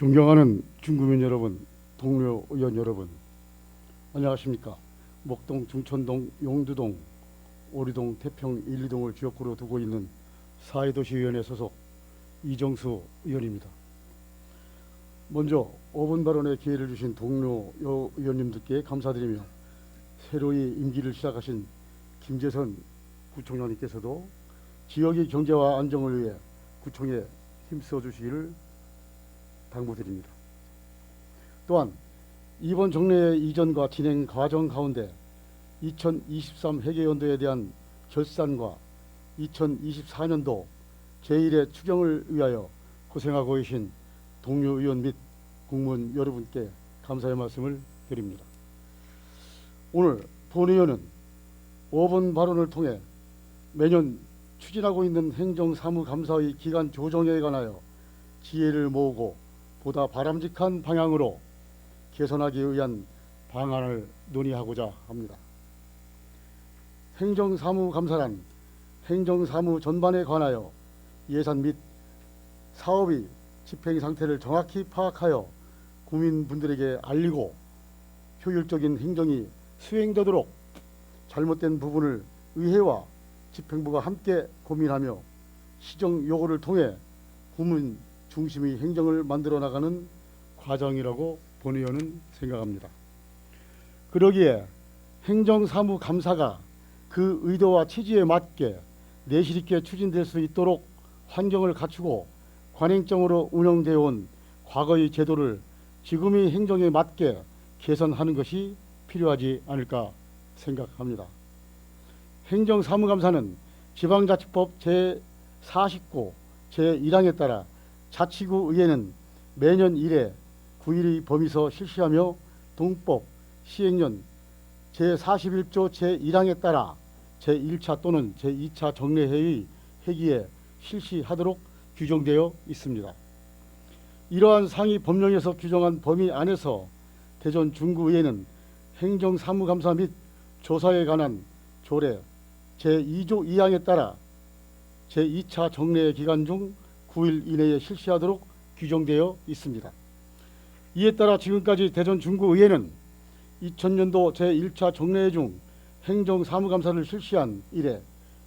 존경하는 중구민 여러분, 동료 의원 여러분, 안녕하십니까? 목동, 중천동, 용두동, 오리동, 태평 1, 2동을 지역구로 두고 있는 사회도시위원회 소속 이정수 의원입니다. 먼저 5분 발언의 기회를 주신 동료 여- 의원님들께 감사드리며 새로이 임기를 시작하신 김재선 구청장님께서도 지역의 경제와 안정을 위해 구청에 힘써 주시기를 당부드립니다. 또한 이번 정례의 이전과 진행 과정 가운데 2023 회계연도에 대한 결산과 2024년도 제1회 추경을 위하여 고생하고 계신 동료 의원 및 국무원 여러분께 감사의 말씀을 드립니다. 오늘 본 의원은 5분 발언을 통해 매년 추진하고 있는 행정사무감사의 기간 조정에 관하여 지혜를 모으고 보다 바람직한 방향으로 개선하기 위한 방안을 논의하고자 합니다. 행정사무감사란 행정사무 전반에 관하여 예산 및 사업의 집행 상태를 정확히 파악하여 국민분들에게 알리고 효율적인 행정이 수행되도록 잘못된 부분을 의회와 집행부가 함께 고민하며 시정 요구를 통해 국민 중심의 행정을 만들어 나가는 과정이라고 본 의원은 생각합니다. 그러기에 행정사무감사가 그 의도와 취지에 맞게 내실 있게 추진될 수 있도록 환경을 갖추고 관행적으로 운영되어 온 과거의 제도를 지금의 행정에 맞게 개선하는 것이 필요하지 않을까 생각합니다. 행정사무감사는 지방자치법 제49, 제1항에 따라 자치구 의회는 매년 1회 9일의 범위서 실시하며 동법 시행령 제41조 제1항에 따라 제1차 또는 제2차 정례회의 회기에 실시하도록 규정되어 있습니다. 이러한 상위 법령에서 규정한 범위 안에서 대전 중구의회는 행정사무감사 및 조사에 관한 조례 제2조 2항에 따라 제2차 정례 기간 중 9일 이내에 실시하도록 규정되어 있습니다. 이에 따라 지금까지 대전 중구의회는 2000년도 제1차 정례회 중 행정사무감사를 실시한 이래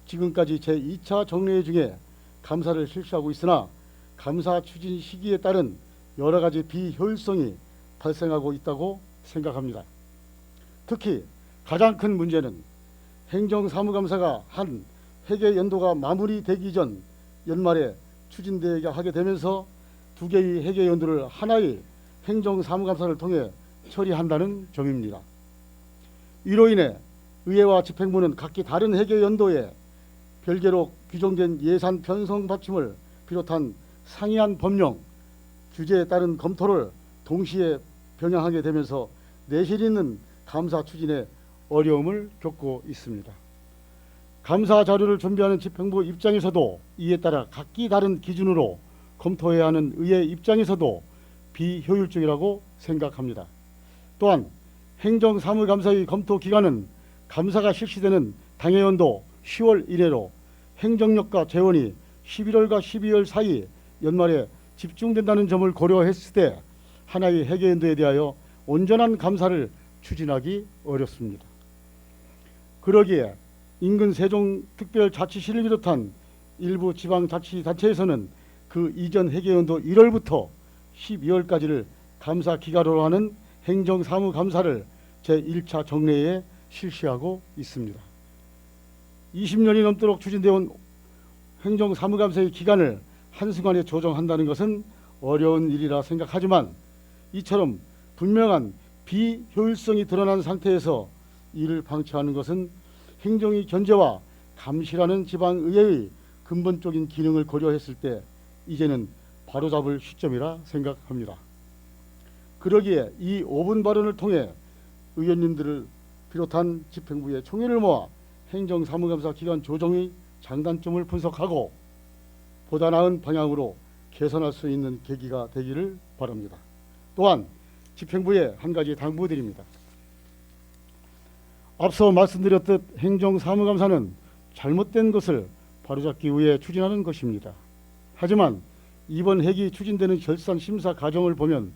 지금까지 제2차 정례회 중에 감사를 실시하고 있으나 감사 추진 시기에 따른 여러 가지 비효율성이 발생하고 있다고 생각합니다. 특히 가장 큰 문제는 행정사무감사가 한 회계 연도가 마무리되기 전 연말에 추진되게 하게 되면서 두 개의 회계 연도를 하나의 행정사무감사를 통해 처리한다는 점입니다. 이로 인해 의회와 집행부는 각기 다른 회계 연도에 별개로 규정된 예산 편성 받침을 비롯한 상이한 법령 규제에 따른 검토를 동시에 병행하게 되면서 내실 있는 감사 추진에 어려움을 겪고 있습니다. 감사 자료를 준비하는 집행부 입장에서도 이에 따라 각기 다른 기준으로 검토해야 하는 의회 입장에서도 비효율적이라고 생각합니다. 또한 행정사무감사의 검토 기간은 감사가 실시되는 당해연도 10월 1회로 행정력과 재원이 11월과 12월 사이 연말에 집중된다는 점을 고려했을 때 하나의 회계연도에 대하여 온전한 감사를 추진하기 어렵습니다. 그러기에 인근 세종특별자치시를 비롯한 일부 지방자치단체에서는 그 이전 회계연도 1월부터 12월까지를 감사 기간으로 하는 행정사무 감사를 제1차 정례에 실시하고 있습니다. 20년이 넘도록 추진되어 온 행정사무 감사의 기간을 한순간에 조정한다는 것은 어려운 일이라 생각하지만 이처럼 분명한 비효율성이 드러난 상태에서 이를 방치하는 것은 행정의 견제와 감시라는 지방의회의 근본적인 기능을 고려했을 때 이제는 바로잡을 시점이라 생각합니다. 그러기에 이 5분 발언을 통해 의원님들을 비롯한 집행부의 총회를 모아 행정사무감사 기간 조정의 장단점을 분석하고 보다 나은 방향으로 개선할 수 있는 계기가 되기를 바랍니다. 또한 집행부에 한 가지 당부드립니다. 앞서 말씀드렸듯 행정사무감사는 잘못된 것을 바로잡기 위해 추진하는 것입니다. 하지만 이번 핵이 추진되는 결산 심사 과정을 보면